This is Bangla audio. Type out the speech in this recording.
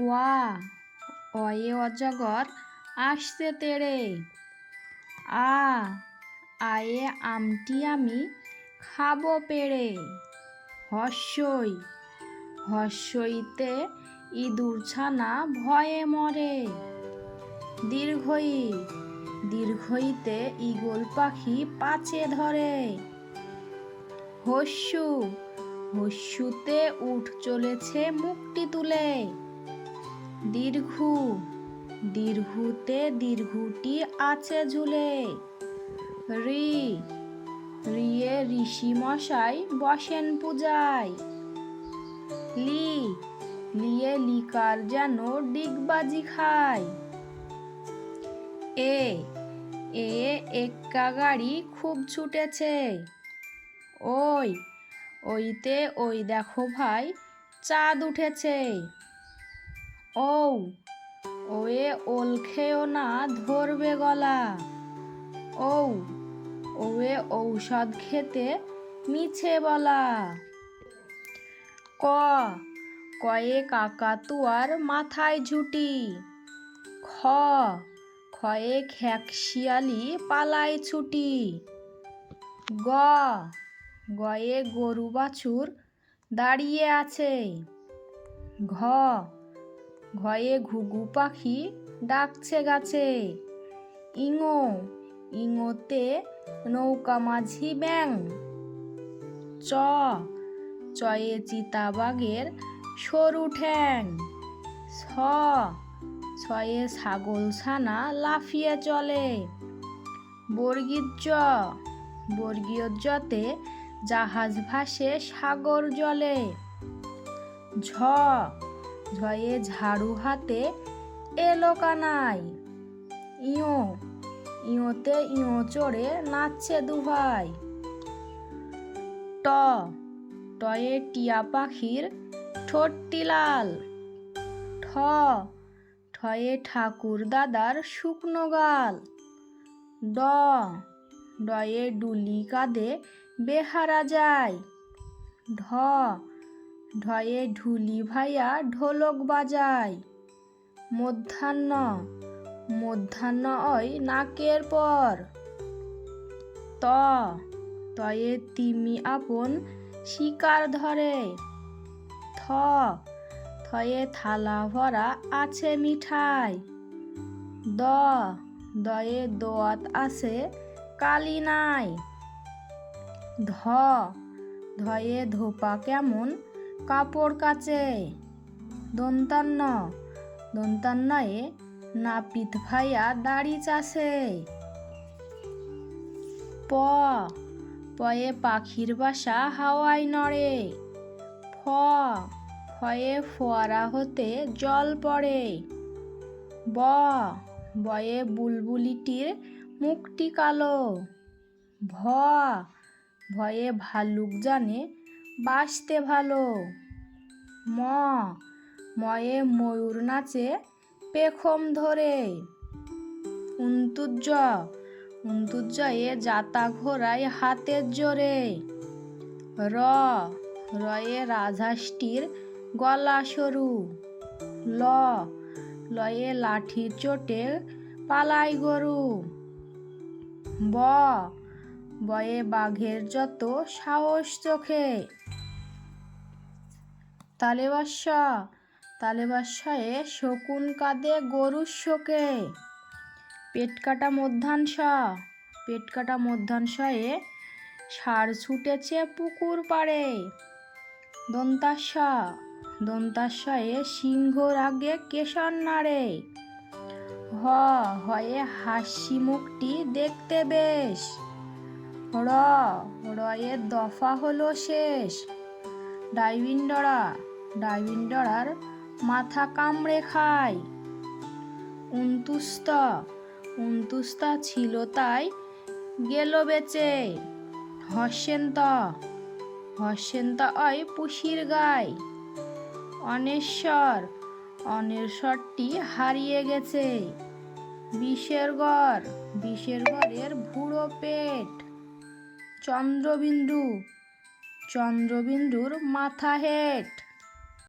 ওয়া অয়ে অজগর আসতে তেড়ে। আ, আয়ে আমটি আমি খাব পেড়ে। হর্ষই হর্ষইতে ইঁদুর ছানা ভয়ে মরে। দীর্ঘই, দীর্ঘইতে ঈগল পাখি পাচে ধরে। হস্যু, হস্যুতে উঠ চলেছে মুখটি তুলে। দীর্ঘু, দীর্ঘুতে দীর্ঘুটি আছে ঝুলে। রি, রিয়ে ঋষি মশাই বসেন পূজায়। লি, লিয়ে লিকার যেন ডিগবাজি খায়। এ এ এক্কা গাড়ি খুব ছুটেছে। ওই, ওইতে ওই দেখো ভাই, চাঁদ উঠেছে। ও ওয়ে ওল খেও না ধরবে গলা। ও ওয়ে ঔষধ খেতে মিছে বলা। ক কয়ে কাকাতুয়ার মাথায় ঝুটি। খ খয়ে খ্যাকশিয়ালি পালায় ছুটি। গ, গয়ে গরু বাছুর দাঁড়িয়ে আছে। ঘ ঘয়ে ঘুঘু পাখি ডাকছে গাছে। ইঙো, ইঙোতে নৌকা মাঝি ব্যাং চ, চয়ে চিতাবাঘের সরু ঠ্যাং। ছ ছয়ে ছাগল ছানা লাফিয়ে চলে। বর্গীর বর্গীয় জতে জাহাজ ভাসে সাগর জলে। ঝ ঝয়ে ঝাড়ু হাতে এলো কানাই। ইও ইওতে ইও চড়ে নাচছে দুভাই। ট, টয়ে টিয়া পাখির ঠোঁটটি লাল ঠ, ঠয়ে ঠাকুর দাদার শুকনো গাল। ড, ডয়ে ডুলি কাঁধে বেহারা যায়। ঢ ঢয়ে ঢুলি ভাইয়া ঢোলক বাজায়। মধ্যাহ্ন মধ্যাহ্ন ওই নাকের পর। ত, তয়ে তিমি আপন শিকার ধরে। থ, থয়ে থালা ভরা আছে মিঠাই। দ, দয়ে দোয়াত আছে কালি নাই। ধ, ধয়ে ধোপা কেমন কাপড় কাচে। দন্তান্ন। দন্তান্নয়ে নাপিত ভাইয়া দাড়ি চাষে। প। পয়ে পাখির বাসা হাওয়ায় নড়ে। ফ। ফয়ে ফোয়ারা হতে জল পড়ে। ব। বয়ে বুলবুলিটির মুখটি কালো। ভ। ভয়ে ভালুক জানে বাসতে ভালো। ম, ময়ে ময়ূর নাচে পেখম ধরে। উন্তুজ্জ উন্তুজ্জয়ে যাতা ঘোড়ায় হাতের জোরে। র, রয়ে রাজহাঁসটির গলা সরু। ল, লয়ে লাঠির চোটে পালাই গরু। ব, বয়ে বাঘের যত সাহস চোখে। তালেবাস্য তালেবাস্যয়ে শকুন কাঁদে গরুর শোকে। পেট কাটা মধ্যাংশ পেট কাটা মধ্যাংশয়ে সার ছুটেছে পুকুর পাড়ে। দন্তাস্য দন্তাস্যয়ে সিংহর আগে কেশর নাড়ে। হ, হয়ে হাসি মুখটি দেখতে বেশ। র, রয়ে দফা হলো শেষ। ডাইভিন্ডরা ডাইভিন্ডরার মাথা কামড়ে খায়। উন্তুস্ত উন্তুস্তা ছিল তাই গেল বেচে। হস্যেন্ত হস্যেন্ত অয় পুষির গায়। অনেশ্বর, অনেশ্বরটি হারিয়ে গেছে। বিষের গড়, বিষের গড়ের ভুড়ো পেট। চন্দ্রবিন্দু, চন্দ্রবিন্দুর মাথা হেট।